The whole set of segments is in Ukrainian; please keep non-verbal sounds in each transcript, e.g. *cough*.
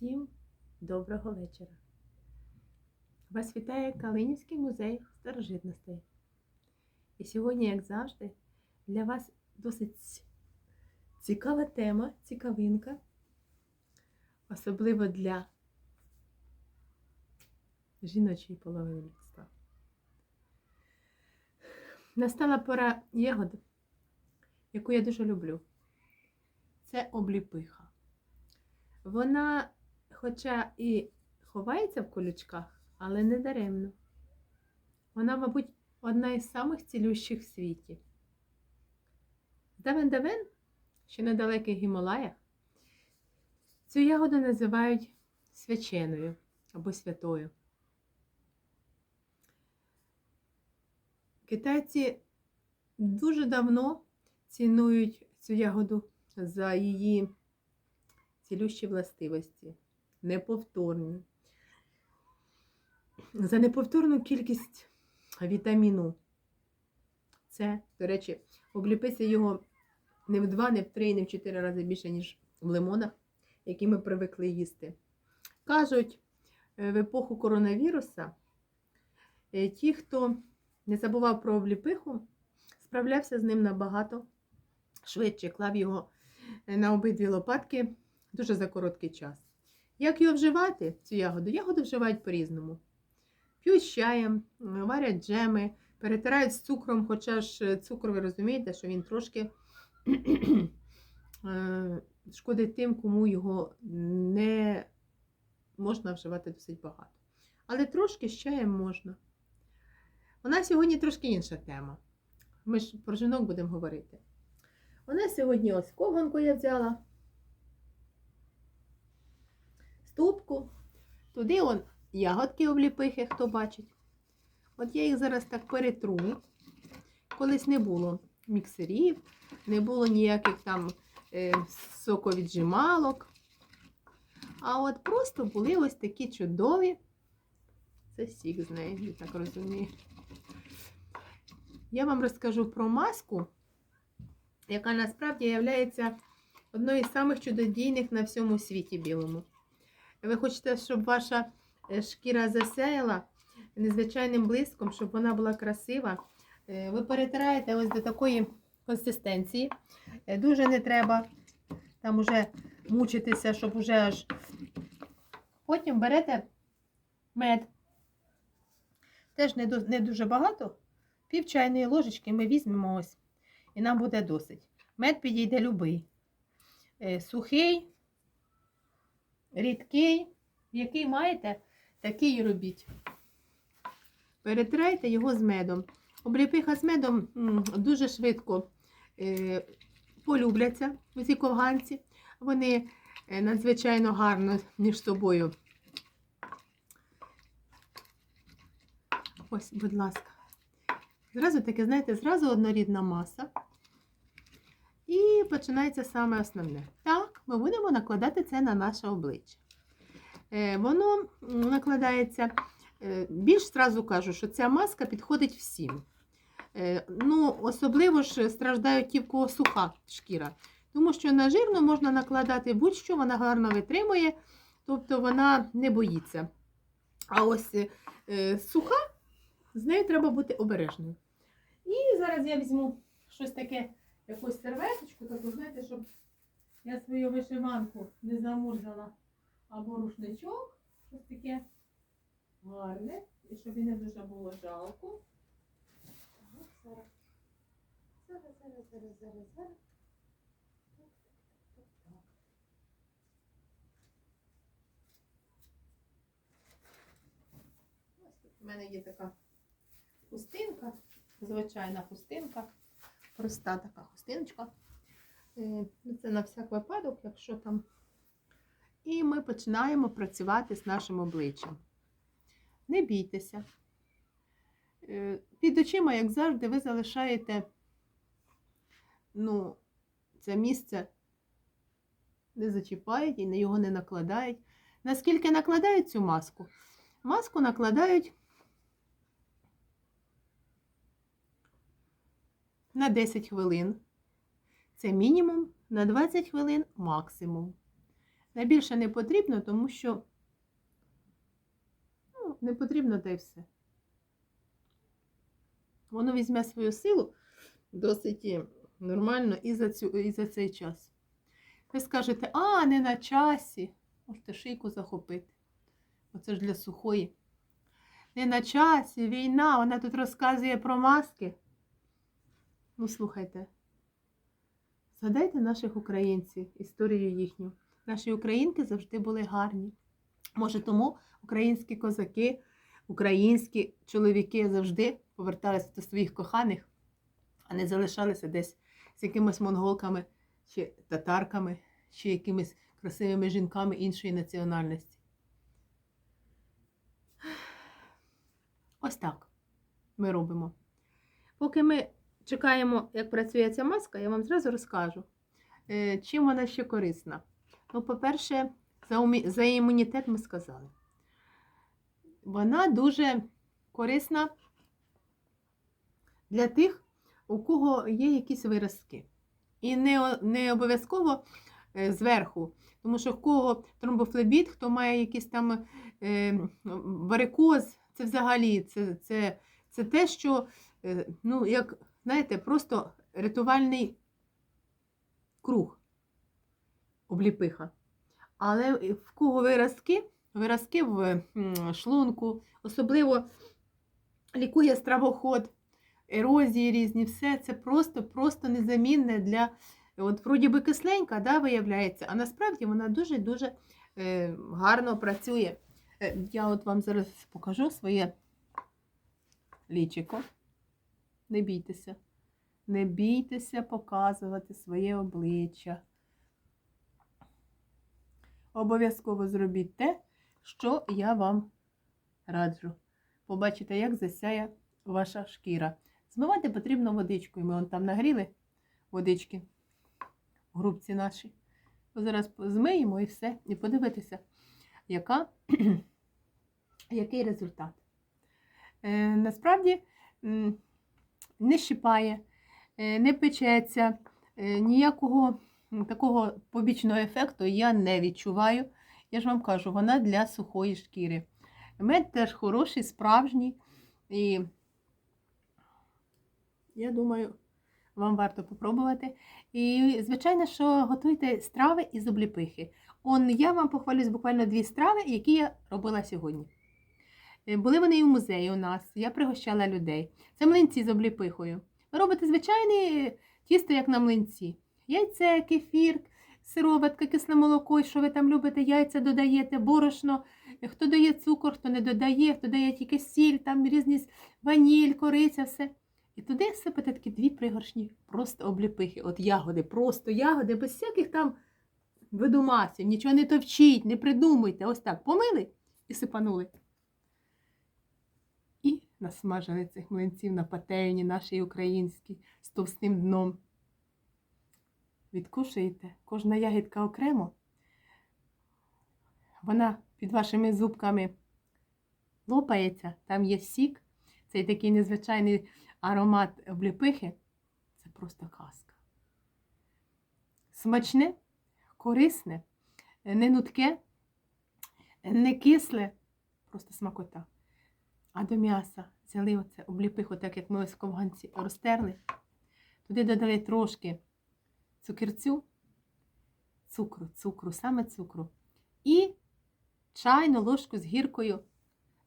Всім доброго вечора. Вас вітає Калинівський музей старожитностей. І сьогодні, як завжди, для вас досить цікава тема, цікавинка, особливо для жіночої половини людства. Настала пора ягод, яку я дуже люблю. Це обліпиха. Вона, хоча і ховається в колючках, але не даремно. Вона, мабуть, одна із самих цілющих в світі. Давен давен, що на далеких Гімалаях, цю ягоду називають свяченою або святою. Китайці дуже давно цінують цю ягоду за її цілющі властивості, неповторні, за неповторну кількість вітаміну. Це, до речі, обліпися його не в два, не в три, не в чотири рази більше, ніж в лимонах, які ми привикли їсти. Кажуть, е, в епоху коронавіруса е, ті, хто не забував про обліпиху, справлявся з ним набагато швидше, клав його е, на обидві лопатки дуже за короткий час. Як його вживати, цю ягоду? Ягоду вживають по-різному. П'ють з чаєм, варять джеми, перетирають з цукром, хоча ж цукор, ви розумієте, що він трошки е, шкодить тим, кому його не можна вживати досить багато. Але трошки з чаєм можна. У нас сьогодні трошки інша тема. Ми ж про жінок будемо говорити. У нас сьогодні ось ковганку я взяла. Ступку. Туди он ягодки обліпихи, хто бачить. От я їх зараз так перетру. Колись не було міксерів, не було ніяких там е, соковіджималок. А от просто були ось такі чудові. Це сік з неї, я так розумію. Я вам розкажу про маску, яка насправді є одною з самих чудодійних на всьому світі білому. Ви хочете, щоб ваша е, шкіра засяяла незвичайним блиском, щоб вона була красива. Е, Ви перетираєте ось до такої консистенції. Е, Дуже не треба там уже мучитися, щоб уже аж. Потім берете мед. Теж не дуже багато. Пів чайної ложечки ми візьмемо ось. І нам буде досить. Мед підійде любий. Сухий, рідкий, який маєте, такий і робіть. Перетрайте його з медом. Обліпиха з медом дуже швидко е, полюбляться у ковганці. Вони е, надзвичайно гарно між собою. Ось, будь ласка. Зразу таке, знаєте, зразу однорідна маса. І починається саме основне. Так, ми будемо накладати це на наше обличчя. Е, Воно накладається, е, більш зразу кажу, що ця маска підходить всім. Е, Ну, особливо ж страждають ті, в кого суха шкіра. Тому що на жирну можна накладати будь-що, вона гарно витримує, тобто вона не боїться. А ось суха, з нею треба бути обережною. І зараз я візьму щось таке, якусь серветочку, таку, знаєте, щоб я свою вишиванку не замурзала або рушничок, щось таке гарне, і щоб і не дуже було жалко. Зараз. Зараз, зараз, зараз, зараз, зараз. У мене є така хустинка, звичайна хустинка, проста така хустиночка. Е, Це на всяк випадок, якщо там. І ми починаємо працювати з нашим обличчям. Не бійтеся. Е, Під очима, як завжди, ви залишаєте ну, це місце не зачіпають і на його не накладають. Наскільки накладають цю маску? Маску накладають на 10 хвилин. Це мінімум, на 20 хвилин максимум. Найбільше не потрібно, тому що ну, не потрібно та й все. Воно візьме свою силу досить нормально і за, цю, і за цей час. Ви скажете, а, не на часі. Можете шийку захопити. Оце ж для сухої. Не на часі, війна, вона тут розказує про маски. Ну, слухайте. Згадайте наших українців, історію їхню. Наші українки завжди були гарні. Може, тому українські козаки, українські чоловіки завжди поверталися до своїх коханих, а не залишалися десь з якимись монголками чи татарками, чи якимись красивими жінками іншої національності. Ось так ми робимо. Поки ми чекаємо, як працює ця маска, я вам зразу розкажу, е, чим вона ще корисна. Ну, по-перше, за, імунітет ми сказали. Вона дуже корисна для тих, у кого є якісь виразки. І не, не обов'язково е, зверху, тому що в кого тромбофлебіт, хто має якийсь там е, варикоз, це взагалі це, це, це те, що, ну, як, знаєте, просто рятувальний круг обліпиха. Але в кого виразки, виразки в шлунку, особливо лікує стравоход, ерозії різні, все це просто, просто незамінне для. От вроді би кисленька, да, виявляється, а насправді вона дуже-дуже е, гарно працює. Е, я от вам зараз покажу своє лічико. Не бійтеся. Не бійтеся показувати своє обличчя. Обов'язково зробіть те, що я вам раджу. Побачите, як засяє ваша шкіра. Змивати потрібно водичкою. Ми вон там нагріли водички в грубці наші. Зараз змиємо і все. І подивитися, яка, *clears throat* який результат. Е, насправді не щипає, е, не печеться, е, ніякого такого побічного ефекту я не відчуваю. Я ж вам кажу, вона для сухої шкіри. Мед теж хороший, справжній. І я думаю, вам варто попробувати. І, звичайно, що готуйте страви із обліпихи. Он я вам похвалюсь буквально дві страви, які я робила сьогодні. Е, Були вони і в музеї у нас, я пригощала людей. Це млинці з обліпихою. Ви робите звичайне тісто, як на млинці. Яйце, кефір, сироватка, кисле молоко, що ви там любите, яйця додаєте, борошно. Е, Хто дає цукор, хто не додає, хто дає тільки сіль, там різні ваніль, кориця, все. І туди сипете такі дві пригоршні, просто обліпихи. От ягоди, просто ягоди, без всяких там видумасів, нічого не товчіть, не придумуйте. Ось так помили і сипанули. Насмажили цих млинців на пательні нашій українській з товстим дном. Відкушуєте, кожна ягідка окремо. Вона під вашими зубками лопається, там є сік, цей такий незвичайний аромат обліпихи. Це просто казка. Смачне, корисне, не нутке, не кисле, просто смакота. А до м'яса взяли оце обліпиху, так як ми ось в ковганці розтерли. Туди додали трошки цукерцю, цукру, цукру, саме цукру. І чайну ложку з гіркою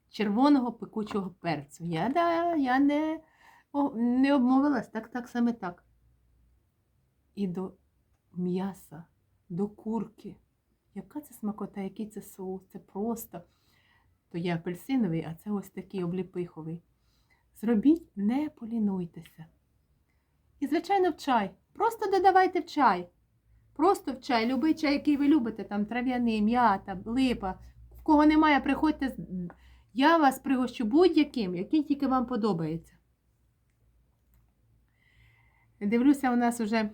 червоного пекучого перцю. Я, да, я не, о, не обмовилась, так, так саме так. І до м'яса, до курки. Яка це смакота, який це соус? Це просто. То є апельсиновий, а це ось такий обліпиховий. Зробіть, не полінуйтеся. І, звичайно, в чай. Просто додавайте в чай. Просто в чай, любий чай, який ви любите, там трав'яний, м'ята, липа. В кого немає, приходьте. Я вас пригощу будь-яким, який тільки вам подобається. Дивлюся, у нас вже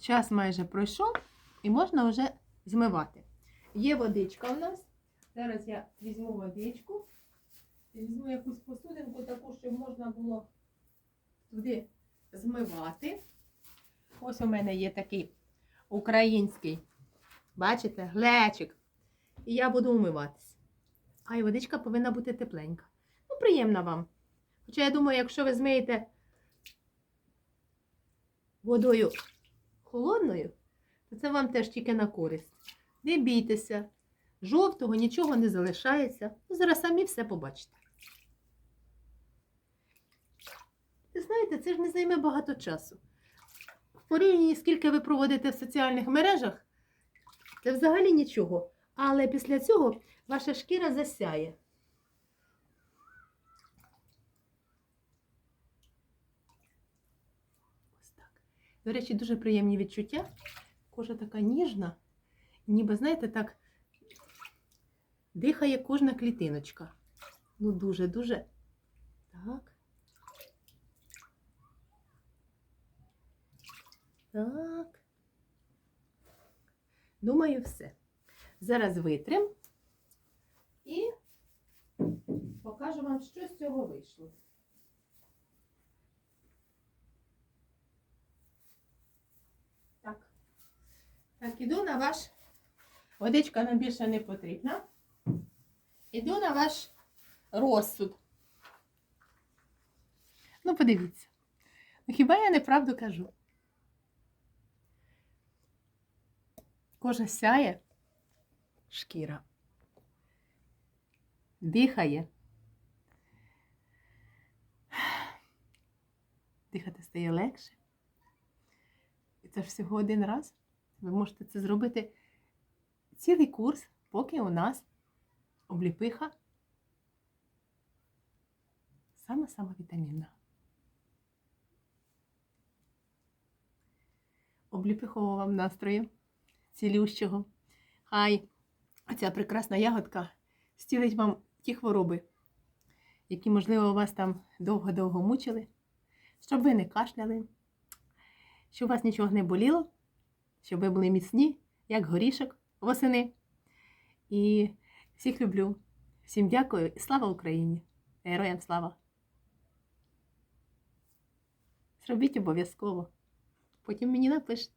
час майже пройшов, і можна вже змивати. Є водичка у нас. Зараз я візьму водичку. Візьму якусь посудинку, таку, щоб можна було туди змивати. Ось у мене є такий український Бачите, глечик. І я буду умиватись. А і водичка повинна бути тепленька. Ну, приємна вам. Хоча я думаю, якщо ви змиєте водою холодною, то це вам теж тільки на користь. Не бійтеся, жовтого нічого не залишається. Ну, зараз самі все побачите. Ви знаєте, це ж не займе багато часу. В порівнянні, скільки ви проводите в соціальних мережах, це взагалі нічого. Але після цього ваша шкіра засяє. Ось так. До речі, дуже приємні відчуття. Кожа така ніжна, ніби, знаєте, так дихає кожна клітиночка. Ну, дуже-дуже. Так. Так. Думаю, все. Зараз витрим і покажу вам, що з цього вийшло. Так. Так, іду на ваш. Водичка нам більше не потрібна. Іду на ваш розсуд. Ну, подивіться. Ну, хіба я неправду кажу? Кожа сяє, шкіра. Дихає. Дихати стає легше. І це ж всього один раз. Ви можете це зробити цілий курс, поки у нас обліпиха сама-сама вітамінна. Обліпихового вам настрою цілющого. Хай ця прекрасна ягодка стілить вам ті хвороби, які, можливо, вас там довго-довго мучили, щоб ви не кашляли, щоб у вас нічого не боліло, щоб ви були міцні, як горішок восени. І всіх люблю. Всім дякую і слава Україні! Героям слава! Зробіть обов'язково. Потім мені напишете.